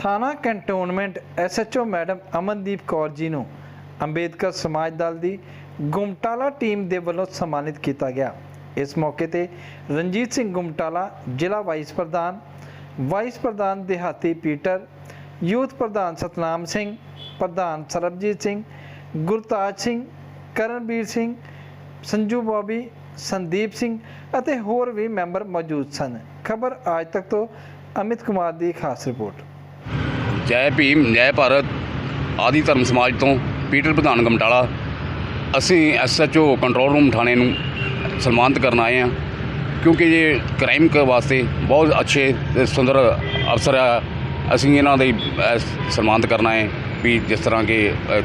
ਥਾਣਾ cantonment SHO madam Amandeep Kaur ji ਨੂੰ ਅੰਬੇਦਕਰ ਸਮਾਜ ਦਲ ਦੀ ਗੁਮਟਾਲਾ ਟੀਮ ਦੇ ਵੱਲੋਂ ਸਨਮਾਨਿਤ ਕੀਤਾ ਗਿਆ। ਇਸ ਮੌਕੇ ਤੇ ਰਣਜੀਤ ਸਿੰਘ ਗੁਮਟਾਲਾ, ਜ਼ਿਲ੍ਹਾ ਵਾਈਸ ਪ੍ਰਧਾਨ ਵਾਈਸ ਪ੍ਰਧਾਨ ਦਿਹਾਤੀ ਪੀਟਰ, ਯੂਥ ਪ੍ਰਧਾਨ ਸਤਨਾਮ ਸਿੰਘ, ਪ੍ਰਧਾਨ ਸਰਬਜੀਤ ਸਿੰਘ, ਗੁਰਤਾਜ ਸਿੰਘ ਕਰਨਵੀਰ ਸਿੰਘ, ਸੰਜੂ ਬੋਬੀ, ਸੰਦੀਪ ਸਿੰਘ ਅਤੇ ਹੋਰ ਵੀ ਮੈਂਬਰ ਮੌਜੂਦ ਸਨ। ਖਬਰ ਅੱਜ ਤੱਕ ਤੋਂ ਅਮਿਤ ਕੁਮਾਰ ਦੀ ਖਾਸ ਰਿਪੋਰਟ। ਜੈ ਭੀਮ ਜੈ ਭਾਰਤ ਆਦਿ ਧਰਮ ਸਮਾਜ ਤੋਂ ਪੀਟਰ ਪ੍ਰਧਾਨ ਗਮਟਾਲਾ। ਅਸੀਂ ਐਸਐਚਓ ਕੰਟਰੋਲ ਰੂਮ ਥਾਣੇ ਨੂੰ ਸਨਮਾਨਿਤ ਕਰਨ ਆਏ ਹਾਂ ਕਿਉਂਕਿ ਇਹ ਕ੍ਰਾਈਮ ਕ ਵਾਸਤੇ ਬਹੁਤ ਅੱਛੇ ਤੇ ਸੁੰਦਰ ਅਫਸਰ ਆ। ਅਸੀਂ ਇਹਨਾਂ ਦੇ ਸਨਮਾਨਿਤ ਕਰਨਾ ਹੈ ਵੀ ਜਿਸ ਤਰ੍ਹਾਂ ਕਿ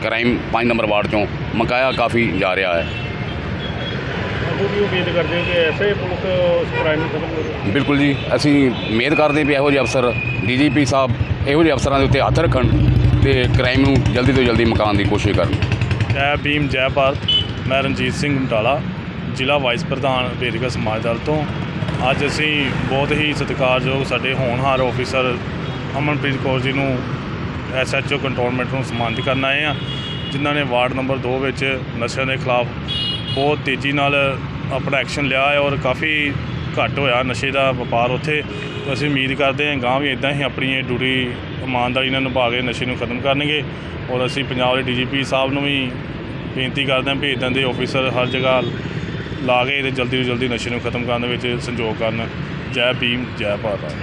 ਕ੍ਰਾਈਮ 5 ਨੰਬਰ ਵਾਰਡ ਚੋਂ ਮਕਾਇਆ ਕਾਫੀ ਜਾ ਰਿਹਾ ਹੈ। ਅੱਗੋਂ ਵੀ ਉਮੀਦ ਕਰਦੇ ਹੋ ਕਿ ਐਸੇ ਪੁਲਿਸ ਉਸ ਕ੍ਰਾਈਮ ਨੂੰ ਖਤਮ ਕਰੇ? ਬਿਲਕੁਲ ਜੀ ਅਸੀਂ ਉਮੀਦ ਕਰਦੇ ਹਾਂ ਵੀ ਇਹੋ ਜਿਹੇ ਅਫਸਰ ਡੀਜੀਪੀ ਸਾਹਿਬ ਇਹੋ ਜਿਹੇ ਅਫਸਰਾਂ ਦੇ ਉੱਤੇ ਹੱਥ ਰੱਖਣ ਤੇ ਕ੍ਰਾਈਮ ਨੂੰ ਜਲਦੀ ਤੋਂ ਜਲਦੀ ਮੁਕਾਉਣ ਦੀ ਕੋਸ਼ਿਸ਼ ਕਰਨ। ਜੈ ਭੀਮ, ਜੈ ਭਾਰਤ। ਮੈਂ ਰਣਜੀਤ ਸਿੰਘ ਮਟਾਲਾ ਜ਼ਿਲ੍ਹਾ ਵਾਈਸ ਪ੍ਰਧਾਨ ਵੇਰਕਾ ਸਮਾਜ ਦਲ ਤੋਂ। ਅੱਜ ਅਸੀਂ ਬਹੁਤ ਹੀ ਸਤਿਕਾਰਯੋਗ ਸਾਡੇ ਹੋਣਹਾਰ ਆਫੀਸਰ ਅਮਨਪ੍ਰੀਤ ਕੌਰ ਜੀ ਨੂੰ ਐਸਐਚਓ ਕੰਟਰੋਲਮੈਂਟ ਨੂੰ ਸਨਮਾਨਿਤ ਕਰਨ ਆਏ ਆ ਜਿਨ੍ਹਾਂ ਨੇ ਵਾਰਡ ਨੰਬਰ 2 ਵਿੱਚ ਨਸ਼ਿਆਂ ਦੇ ਖਿਲਾਫ ਬਹੁਤ ਤੇਜ਼ੀ ਨਾਲ ਆਪਣਾ ਐਕਸ਼ਨ ਲਿਆ ਹੈ ਔਰ ਕਾਫੀ ਘੱਟ ਹੋਇਆ ਨਸ਼ੇ ਦਾ ਵਪਾਰ ਉੱਥੇ। ਅਸੀਂ ਉਮੀਦ ਕਰਦੇ ਹਾਂ ਗਾਂ ਵੀ ਇਦਾਂ ਹੀ ਆਪਣੀ ਇਹ ਡਿਊਟੀ ਇਮਾਨਦਾਰੀ ਨਾਲ ਨਿਭਾ ਕੇ ਨਸ਼ੇ ਨੂੰ ਖਤਮ ਕਰਨਗੇ ਔਰ ਅਸੀਂ ਪੰਜਾਬ ਦੇ ਡੀਜੀਪੀ ਸਾਹਿਬ ਨੂੰ ਵੀ ਬੇਨਤੀ ਕਰਦੇ ਹਾਂ ਵੀ ਇੱਦਾਂ ਦੇ ਆਫੀਸਰ ਹਰ ਜਗ੍ਹਾ ਲਾ ਕੇ ਇਹਦੇ ਜਲਦੀ ਤੋਂ ਜਲਦੀ ਨਸ਼ੇ ਨੂੰ ਖਤਮ ਕਰਨ ਦੇ ਵਿੱਚ ਸੰਯੋਗ ਕਰਨ। ਜੈ ਭੀਮ, ਜੈ ਭਾਰਤ।